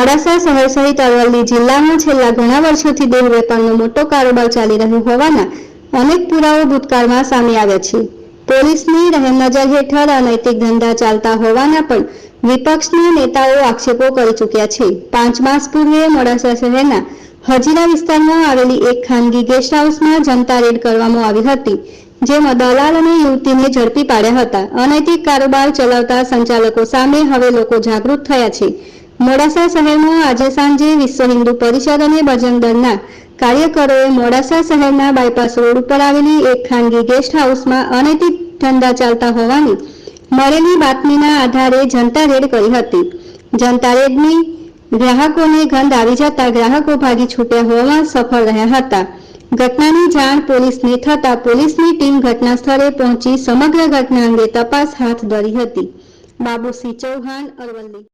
મોડાસા શહેર સહિત અરવલ્લી જિલ્લામાં છેલ્લા ઘણા વર્ષોથી દેહ વેપારનો મોટો કારોબાર ચાલી રહ્યો હોવાના અનેક પુરાવો ભૂતકાળમાં સામે આવ્યા છે. પોલીસની રહેમનજર હેઠળ અનૈતિક ધંધા ચાલતા હોવાના પણ વિપક્ષના નેતાઓ આક્ષેપો કરી ચૂક્યા છે. પાંચ માસ પૂર્વે મોડાસા શહેરના હજીરા વિસ્તારમાં આવેલી એક ખાનગી ગેસ્ટ હાઉસમાં જનતા રેડ કરવામાં આવી હતી, જેમાં દલાલ અને યુવતીને ઝડપી પાડ્યા હતા. અનૈતિક કારોબાર ચલાવતા સંચાલકો સામે હવે લોકો જાગૃત થયા છે. મોડાસા શહેરમાં આજે સાંજે વિશ્વ હિન્દુ પરિષદ અને બજરંગ દળના કાર્યકરોએ મોડાસા શહેરના બાયપાસ રોડ ઉપર આવેલી એક ખાનગી ગેસ્ટ હાઉસમાં અનૈતિક ધંધા ચાલતા હોવાની મળેલી બાતમીના આધારે જનતા રેડ કરી હતી. જનતા રેડની ગ્રાહકોને ગંધ આવી જતા ગ્રાહકો ભાગી છૂટ્યા હોવામાં સફળ રહ્યા હતા. ઘટનાની જાણ પોલીસને થતા પોલીસની ટીમ ઘટના સ્થળે પહોંચી સમગ્ર ઘટના અંગે તપાસ હાથ ધરી હતી. બાબુસિંહ ચૌહાણ, અરવલ્લી.